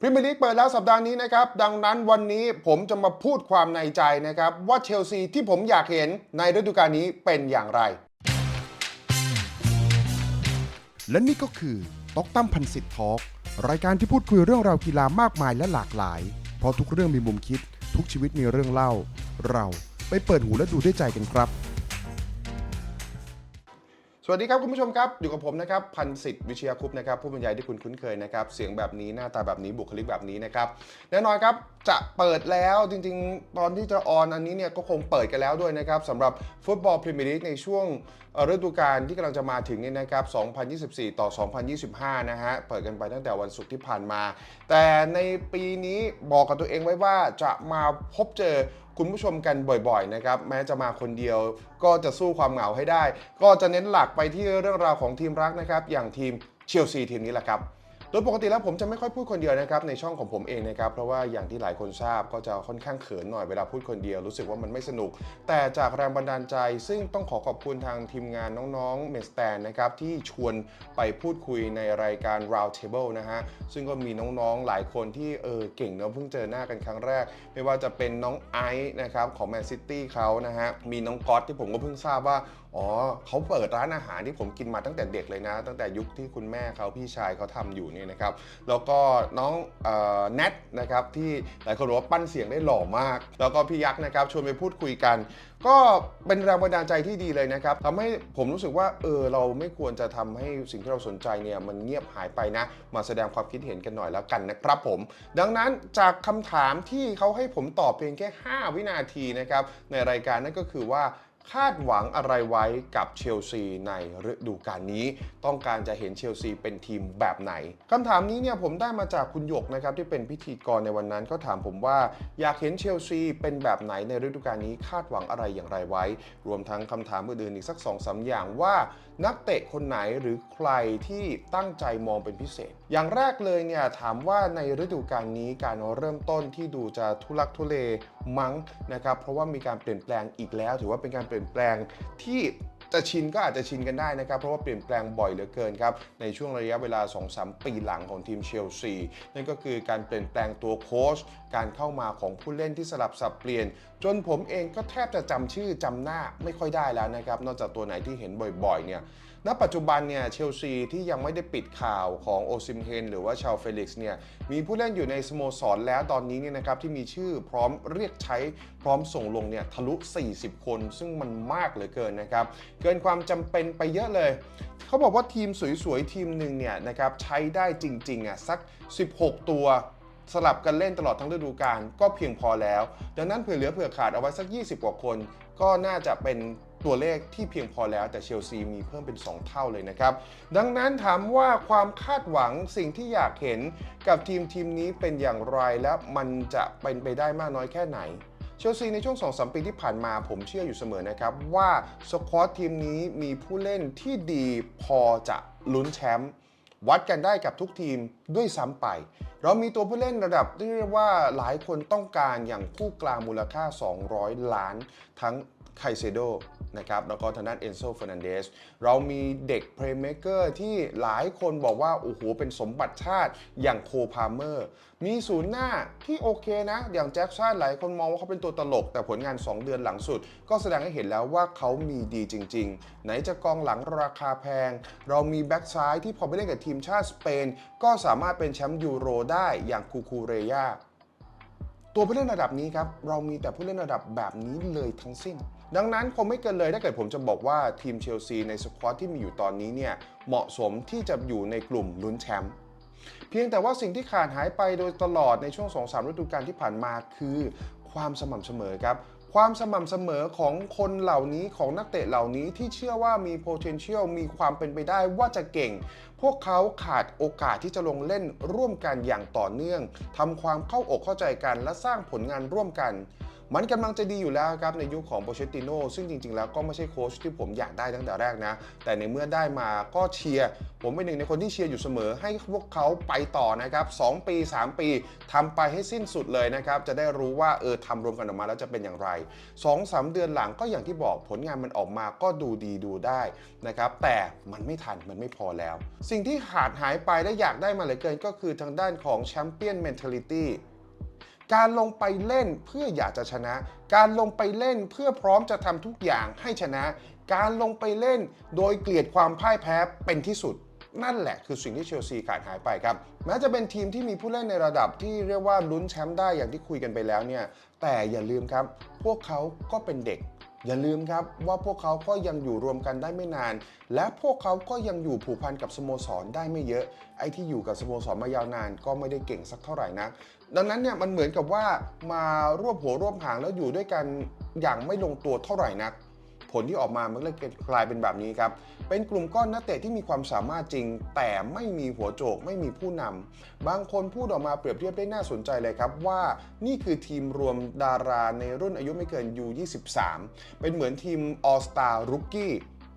พรีเมียร์ลีกเปิดแล้วสัปดาห์นี้นะครับ ดังนั้นวันนี้ผมจะมาพูดความในใจนะครับ ว่าเชลซีที่ผมอยากเห็นในฤดูกาลนี้เป็นอย่างไร และนี่ก็คือต็อกตั้มพันสิทธิ์ทอล์กรายการที่พูดคุยเรื่องราวกีฬามากมายและหลากหลาย เพราะทุกเรื่องมีมุมคิด ทุกชีวิตมีเรื่องเล่า เราไปเปิดหูและดูด้วยใจกันครับ สวัสดีครับคุณผู้ชมครับ อยู่กับผมนะครับพันสิทธิ์วิเชียคุปนะครับผู้บรรยายที่คุณคุ้นเคยนะครับเสียงแบบนี้หน้าตาแบบนี้บุคลิกแบบนี้นะครับแน่นอนครับจะเปิดแล้วจริงๆ ตอนที่จะออนอันนี้เนี่ยก็คงเปิดกันแล้วด้วยนะครับสำหรับฟุตบอลพรีเมียร์ลีกในช่วงฤดูกาลที่กำลังจะมาถึงนี่นะครับ 2024 ต่อ 2025 นะฮะเปิดกันไปตั้งแต่วันศุกร์ที่ผ่านมา แต่ในปีนี้บอกกับตัวเองไว้ว่าจะมาพบเจอ คุณผู้ชมกันบ่อยๆนะครับแม้จะมาคนเดียวก็จะสู้ความเหงาให้ได้ ก็จะเน้นหลักไปที่เรื่องราวของทีมรักนะครับอย่างทีมเชลซีทีมนี้แหละครับ ดยปกติแล้วผมจะไม่ค่อยพูดคนเดียวนะครับในช่องของผมเองนะครับเพราะว่าอย่างที่หลายคนทราบก็จะค่อนข้างเขินหน่อยเวลาพูดคนเดียว รู้สึกว่ามันไม่สนุก แต่จากแรงบันดาลใจ ซึ่งต้องขอขอบคุณทางทีมงานน้องๆเมสแตนนะครับที่ชวนไปพูดคุยในรายการ Round Table นะฮะซึ่งก็มีน้องๆหลายคนที่เออเก่งเนอะเพิ่งเจอหน้ากันครั้งแรก ไม่ว่าจะเป็นน้องไอซ์นะครับของแมนซิตี้เขานะฮะมีน้องก๊อตที่ผมก็เพิ่งทราบว่า อ๋อเขาเปิดร้านอาหารที่ผมกินมาตั้งแต่เด็กเลยนะ ตั้งแต่ยุคที่คุณแม่เขาพี่ชายเขาทำอยู่นี่นะครับ แล้วก็น้องเอ่อแนทนะครับที่หลายคนบอกว่าปั้นเสียงได้หล่อมาก แล้วก็พี่ยักษ์นะครับชวนไปพูดคุยกัน ก็เป็นแรงบันดาลใจที่ดีเลยนะครับทำให้ผมรู้สึกว่าเออเราไม่ควรจะทำให้สิ่งที่เราสนใจเนี่ยมันเงียบหายไปนะ มาแสดงความคิดเห็นกันหน่อยแล้วกันนะครับผม ดังนั้นจากคำถามที่เขาให้ผมตอบเพียงแค่ 5 วินาทีนะครับในรายการนั่นก็คือว่า คาดหวังอะไรไว้กับเชลซีในฤดูกาลนี้ ต้องการจะเห็นเชลซีเป็นทีมแบบไหนคำถามนี้เนี่ยผมได้มาจากคุณหยกนะครับที่เป็นพิธีกรในวันนั้นก็ถามผมว่าอยากเห็นเชลซีเป็นแบบไหนในฤดูกาลนี้คาดหวังอะไรอย่างไรไว้ รวมทั้งคำถามอื่นๆอีกสัก2อสาอย่างว่า นักเตะคนไหนหรือใครที่ตั้งใจมองเป็นพิเศษ อย่างแรกเลยเนี่ยถามว่าในฤดูกาลนี้การเริ่มต้นที่ดูจะทุลักทุเลมั้งนะครับเพราะว่ามีการเปลี่ยนแปลงอีกแล้ว ถือว่าเป็นการเปลี่ยนแปลงที่จะชินก็อาจจะชินกันได้นะครับ เพราะว่าเปลี่ยนแปลงบ่อยเหลือเกินครับ ในช่วงระยะเวลา 2-3 ปีหลังของทีมเชลซี นั่นก็คือการเปลี่ยนแปลงตัวโค้ชการเข้ามาของผู้เล่นที่สลับสับเปลี่ยน จนผมเองก็แทบจะจำชื่อจำหน้าไม่ค่อยได้แล้วนะครับ นอกจากตัวไหนที่เห็นบ่อยๆเนี่ย ณปัจจุบันเนี่ยเชลซีที่ยังไม่ได้ปิดข่าวของโอซิมเฮนหรือว่าชาวเฟลิกซ์เนี่ยมีผู้เล่นอยู่ในสโมสรแล้วตอนนี้เนี่ยนะครับที่มีชื่อพร้อมเรียกใช้พร้อมส่งลงเนี่ยทะลุ 40 คน ซึ่งมันมากเหลือเกินนะครับเกินความจำเป็นไปเยอะเลย เขาบอกว่าทีมสวยๆ ทีมหนึ่งเนี่ยนะครับใช้ได้จริงๆอะสัก 16 ตัวสลับกันเล่นตลอดทั้งฤดูกาลก็เพียงพอแล้ว ดังนั้นเผื่อเหลือเผื่อขาดเอาไว้สัก 20 กว่าคน ก็น่าจะเป็น ตัวเลขที่เพียงพอแล้วแต่เชลซีมีเพิ่มเป็น 2 เท่าเลยนะครับ ดังนั้นถามว่าความคาดหวังสิ่งที่อยากเห็นกับทีมทีมนี้เป็นอย่างไรและมันจะเป็นไปได้มากน้อยแค่ไหนเชลซีในช่วง 2-3 ปีที่ผ่านมาผมเชื่ออยู่เสมอนะครับ ว่าสควอตทีมนี้มีผู้เล่นที่ดีพอจะลุ้นแชมป์วัดกันได้กับทุกทีมด้วยซ้ำไป เรามีตัวผู้เล่นระดับที่เรียกว่าหลายคนต้องการอย่างผู้กลางมูลค่า 200 ล้านทั้งไคเซโด นะครับแล้วก็ทางด้านเอนโซเฟอร์นันเดสเรามีเด็กเพลย์เม k เกอร์ที่หลายคนบอกว่า โอ้โห เป็นสมบัติชาติอย่างโคพาเมอร์ มีศูนย์หน้าที่โอเคนะ อย่างแจ็คสันหลายคนมองว่าเขาเป็นตัวตลก แต่ผลงาน 2 เดือนหลังสุด ก็แสดงให้เห็นแล้วว่าเขามีดีจริง ๆ ไหนจะกองหลังราคาแพง เรามีแบ็กซ้ายที่พอไปเล่นกับทีมชาติสเปน ก็สามารถเป็นแชมป์ยูโรได้อย่างคูคูเรยาตัวผู้เล่นระดับนี้ครับเรามีแต่ผู้เล่นระดับแบบนี้เลยทั้งสิ้น ดังนั้นคงไม่เกินเลยถ้าเกิดผมจะบอกว่าทีมเชลซีในสควอตที่มีอยู่ตอนนี้เนี่ยเหมาะสมที่จะอยู่ในกลุ่มลุ้นแชมป์เพียงแต่ว่าสิ่งที่ขาดหายไปโดยตลอดในช่วง 2-3 ฤดูกาลที่ผ่านมาคือความสม่ำเสมอครับความสม่ำเสมอของคนเหล่านี้ของนักเตะเหล่านี้ที่เชื่อว่ามี potential มีความเป็นไปได้ว่าจะเก่ง พวกเขาขาดโอกาสที่จะลงเล่นร่วมกันอย่างต่อเนื่องทำความเข้าอกเข้าใจกันและสร้างผลงานร่วมกัน มันกำลังจะดีอยู่แล้วครับในยุคของโปเชติโนซึ่งจริง ๆ แล้วก็ไม่ใช่โค้ชที่ผมอยากได้ตั้งแต่แรกนะ แต่ในเมื่อได้มาก็เชียร์ผมเป็นหนึ่งในคนที่เชียร์อยู่เสมอ ให้พวกเขาไปต่อนะครับ2ปี 3 ปีทำไปให้สิ้นสุดเลยนะครับ จะได้รู้ว่าเออทำรวมกันออกมาแล้วจะเป็นอย่างไร2-3เดือนหลังก็อย่างที่บอกผลงานมันออกมาก็ดูดีดูได้นะครับแต่มันไม่ทันมันไม่พอแล้ว สิ่งที่ขาดหายไปและอยากได้มาเหลือเกินก็คือทางด้านของแชมเปี้ยนเมนเทลิตี้ การลงไปเล่นเพื่ออยากจะชนะ การลงไปเล่นเพื่อพร้อมจะทำทุกอย่างให้ชนะ การลงไปเล่นโดยเกลียดความพ่ายแพ้เป็นที่สุดนั่นแหละคือสิ่งที่เชลซีขาดหายไปครับ แม้จะเป็นทีมที่มีผู้เล่นในระดับที่เรียกว่าลุ้นแชมป์ได้อย่างที่คุยกันไปแล้วเนี่ย แต่อย่าลืมครับ พวกเขาก็เป็นเด็ก อย่าลืมครับว่าพวกเขาก็ยังอยู่รวมกันได้ไม่นาน และพวกเขาก็ยังอยู่ผูกพันกับสโมสรได้ไม่เยอะ ไอ้ที่อยู่กับสโมสรมายาวนานก็ไม่ได้เก่งสักเท่าไหร่นะดังนั้นเนี่ยมันเหมือนกับว่ามารวบหัวรวบหางแล้วอยู่ด้วยกันอย่างไม่ลงตัวเท่าไหร่นัก ลที่ออกมามันเลยกลายเป็นแบบนี้ครับ เป็นกลุ่มก้อนนักเตะที่มีความสามารถจริง แต่ไม่มีหัวโจกไม่มีผู้นำบางคนพูดออกมาเปรียบเทียบได้น่าสนใจเลยครับว่านี่คือทีมรวมดาราในรุ่นอายุไม่เกิน U23 เป็นเหมือนทีม All Star Rookie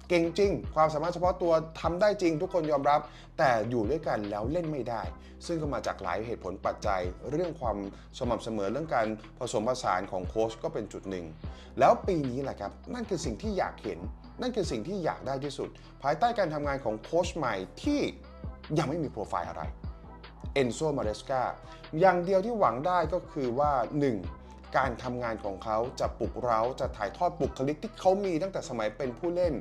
เก่งจริง ความสามารถเฉพาะตัวทำได้จริงทุกคนยอมรับ แต่อยู่ด้วยกันแล้วเล่นไม่ได้ ซึ่งก็มาจากหลายเหตุผลปัจจัย เรื่องความสม่ำเสมอเรื่องการผสมผสานของโค้ชก็เป็นจุดหนึ่ง แล้วปีนี้แหละครับ นั่นคือสิ่งที่อยากเห็น นั่นคือสิ่งที่อยากได้ที่สุด ภายใต้การทำงานของโค้ชใหม่ที่ยังไม่มีโปรไฟล์อะไรเอนโซมาเรสกาอย่างเดียวที่หวังได้ก็คือว่า 1. การทำงานของเขาจะปลุกเร้าจะถ่ายทอดบุคลิกที่เขามีตั้งแต่สมัยเป็นผู้เล่น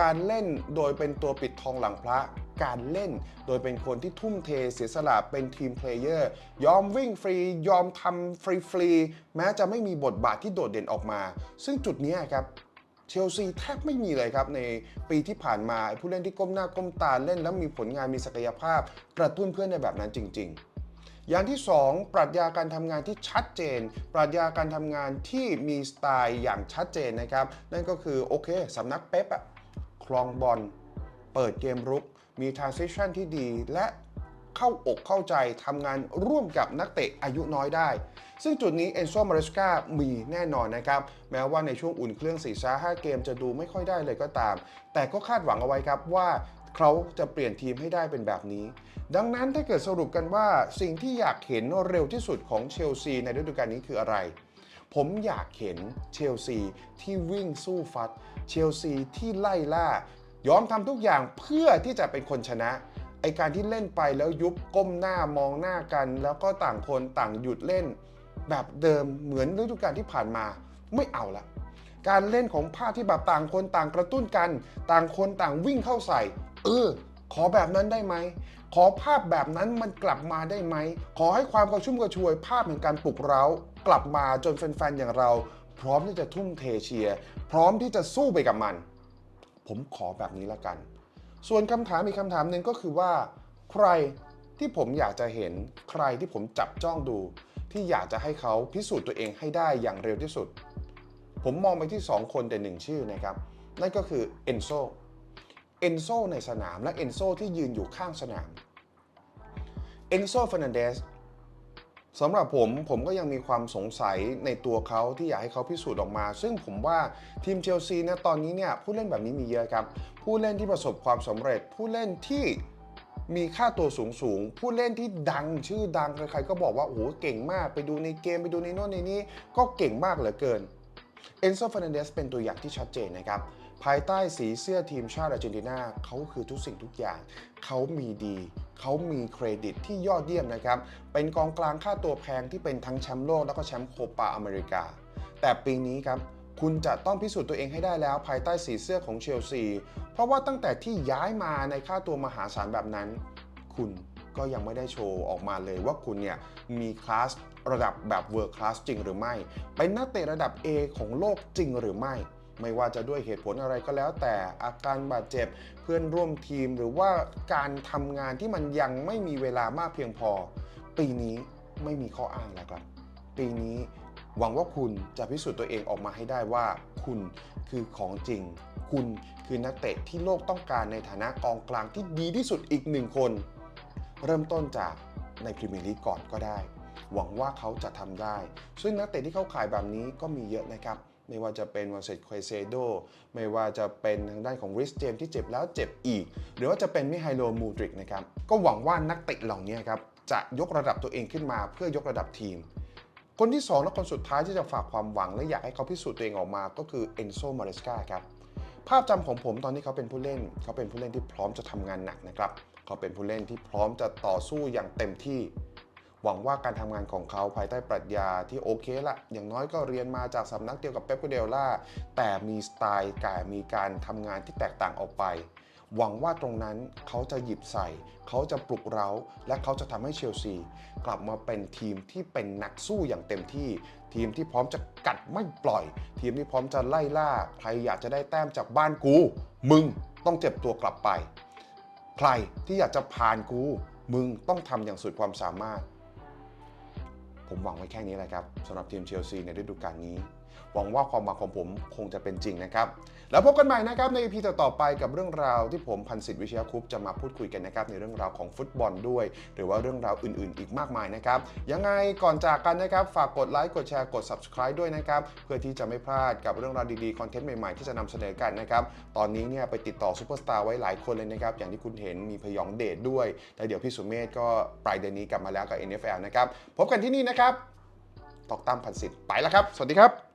การเล่นโดยเป็นตัวปิดทองหลังพระ การเล่นโดยเป็นคนที่ทุ่มเทเสียสละเป็นทีมเพลเยอร์ ยอมวิ่งฟรี ยอมทำฟรีฟรีๆ แม้จะไม่มีบทบาทที่โดดเด่นออกมา ซึ่งจุดนี้ครับเชลซีแทบไม่มีเลยครับในปีที่ผ่านมาผู้เล่นที่ก้มหน้าก้มตาเล่นแล้วมีผลงานมีศักยภาพ กระตุ้นเพื่อนในแบบนั้นจริง ๆ อย่างที่ 2 ปรัชญาการทำงานที่ชัดเจน ปรัชญาการทำงานที่มีสไตล์อย่างชัดเจนนะครับ นั่นก็คือโอเคสำนักเป๊ปอะคลองบอลเปิดเกมรุก มี transition ที่ดีและเข้าอกเข้าใจทำงานร่วมกับนักเตะอายุน้อยได้ ซึ่งจุดนี้เอนโซมาริสกามีแน่นอนนะครับ แม้ว่าในช่วงอุ่นเครื่อง4ี่ช้า5เกมจะดูไม่ค่อยได้เลยก็ตาม แต่ก็คาดหวังเอาไว้ครับว่า เขาจะเปลี่ยนทีมให้ได้เป็นแบบนี้ ดังนั้นถ้าเกิดสรุปกันว่าสิ่งที่อยากเห็นเร็วที่สุดของเชลซีในฤดูกาลนี้คืออะไร ผมอยากเห็นเชลซีที่วิ่งสู้ฟัด เชลซีที่ไล่ล่ายอมทำทุกอย่างเพื่อที่จะเป็นคนชนะไอการที่เล่นไปแล้วยุบก้มหน้ามองหน้ากัน แล้วก็ต่างคนต่างหยุดเล่น แบบเดิมเหมือนฤดูกาลที่ผ่านมาไม่เอาละการเล่นของภาพที่แบบต่างคนต่างกระตุ้นกัน ต่างคนต่างวิ่งเข้าใส่ เออ ขอแบบนั้นได้ไหม ขอภาพแบบนั้นมันกลับมาได้ไหม ขอให้ความกระชุ่มกระชวย ภาพแห่งการปลุกเร้ากลับมาจนแฟนๆอย่างเรา พร้อมที่จะทุ่มเทเชียร์พร้อมที่จะสู้ไปกับมัน ผมขอแบบนี้ละกัน ส่วนคำถามอีกคำถามหนึ่งก็คือว่า ใครที่ผมอยากจะเห็นใครที่ผมจับจ้องดู ที่อยากจะให้เขาพิสูจน์ตัวเองให้ได้อย่างเร็วที่สุด ผมมองไปที่ 2 คนแต่หนึ่งชื่อนะครับ นั่นก็คือเอนโซ เอนโซในสนามและเอนโซที่ยืนอยู่ข้างสนามเอนโซฟ r นันเดสสำหรับผมผมก็ยังมีความสงสัยในตัวเขาที่อยากให้เขาพิสูจน์ออกมา ซึ่งผมว่าทีมเชลซีนะตอนนี้เนี่ยผู้เล่นแบบนี้มีเยอะครับ ผู้เล่นที่ประสบความสำเร็จ ผู้เล่นที่มีค่าตัวสูงสูง ผู้เล่นที่ดังชื่อดังใครๆก็บอกว่าโอ้โหเก่งมากไปดูในเกมไปดูในโน่นในนี้ก็เก่งมากเหลือเกินเอนโซฟ r นันเดสเป็นตัวอย่างที่ชัดเจนนะครับ ภายใต้สีเสื้อทีมชาติอาร์เจนตินาเขาคือทุกสิ่งทุกอย่าง เขามีดีเขามีเครดิตที่ยอดเยี่ยมนะครับ เป็นกองกลางค่าตัวแพงที่เป็นทั้งแชมป์โลกแล้วก็แชมป์โคปาอเมริกา แต่ปีนี้ครับคุณจะต้องพิสูจน์ตัวเองให้ได้แล้วภายใต้สีเสื้อของเชลซี เพราะว่าตั้งแต่ที่ย้ายมาในค่าตัวมหาศาลแบบนั้น คุณก็ยังไม่ได้โชว์ออกมาเลยว่าคุณเนี่ยมีคลาสระดับแบบเวิร์คลาสจริงหรือไม่ เป็นนักเตะระดับ A ของโลกจริงหรือไม่ ไม่ว่าจะด้วยเหตุผลอะไรก็แล้ว แต่อาการบาดเจ็บเพื่อนร่วมทีมหรือว่าการทำงานที่มันยังไม่มีเวลามากเพียงพอ ปีนี้ไม่มีข้ออ้างแล้วครับปีนี้หวังว่าคุณจะพิสูจน์ตัวเองออกมาให้ได้ว่า คุณคือของจริง คุณคือนักเตะที่โลกต้องการในฐานะกองกลางที่ดีที่สุดอีกหนึ่งคน เริ่มต้นจากในพรีเมียร์ลีกก่อนก็ได้ หวังว่าเขาจะทำได้ ซึ่งนักเตะที่เข้าข่ายแบบนี้ก็มีเยอะนะครับ ไม่ว่าจะเป็นวาเซตควเซโดไม่ว่าจะเป็นทางด้านของริสเจมที่เจ็บแล้วเจ็บอีก หรือว่าจะเป็นมิไฮโลมูดริกนะครับก็หวังว่านักเตะเหล่านี้ครับจะยกระดับตัวเองขึ้นมาเพื่อยกระดับทีม คนที่ 2 และคนสุดท้ายที่จะฝากความหวังและอยากให้เขาพิสูจน์ตัวเองออกมาก็คือเอนโซมาเรสกาครับภาพจำของผมตอนที่เขาเป็นผู้เล่น เขาเป็นผู้เล่นที่พร้อมจะทำงานหนักนะครับ เขาเป็นผู้เล่นที่พร้อมจะต่อสู้อย่างเต็มที่ หวังว่าการทำงานของเขาภายใต้ปรัชญาที่โอเคละอย่างน้อยก็เรียนมาจากสำนักเดียวกับเป๊ปกเดล่าแต่มีสไตล์การมีการทำงานที่แตกต่างออกไป หวังว่าตรงนั้นเขาจะหยิบใส่ เขาจะปลุกเร้า และเขาจะทำให้เชลซี กลับมาเป็นทีมที่เป็นนักสู้อย่างเต็มที่ ทีมที่พร้อมจะกัดไม่ปล่อย ทีมที่พร้อมจะไล่ล่าใครอยากจะได้แต้มจากบ้านกู มึงต้องเจ็บตัวกลับไป ใครที่อยากจะผ่านกู มึงต้องทำอย่างสุดความสามารถ ผมหวังไว้แค่นี้แหละครับสำหรับทีมเชลซีในฤดูกาลนี้ หวังว่าความหวังของผมคงจะเป็นจริงนะครับ แล้วพบกันใหม่นะครับใน EP ต่อๆไปกับเรื่องราวที่ผมพันศิษฐ์วิชยาคุปจะมาพูดคุยกันนะครับในเรื่องราวของฟุตบอลด้วย หรือว่าเรื่องราวอื่นๆ อีกมากมายนะครับยังไงก่อนจากกันนะครับฝากกดไลค์กดแชร์กด subscribe ด้วยนะครับเพื่อที่จะไม่พลาดกับเรื่องราวดีๆคอนเทนต์ใหม่ๆที่จะนำเสนอกันนะครับตอนนี้เนี่ยไปติดต่อซูเปอร์สตาร์ไว้หลายคนเลยนะครับอย่างที่คุณเห็นมีพยองเดชด้วยและเดี๋ยวพี่สุเมธก็ปลายเดือนนี้กลับมาแล้วกับ NFL นะครับพบกันที่นี่นะครับตอกตั้มพันศิษฐ์ไปแล้วครับ สวัสดีครับ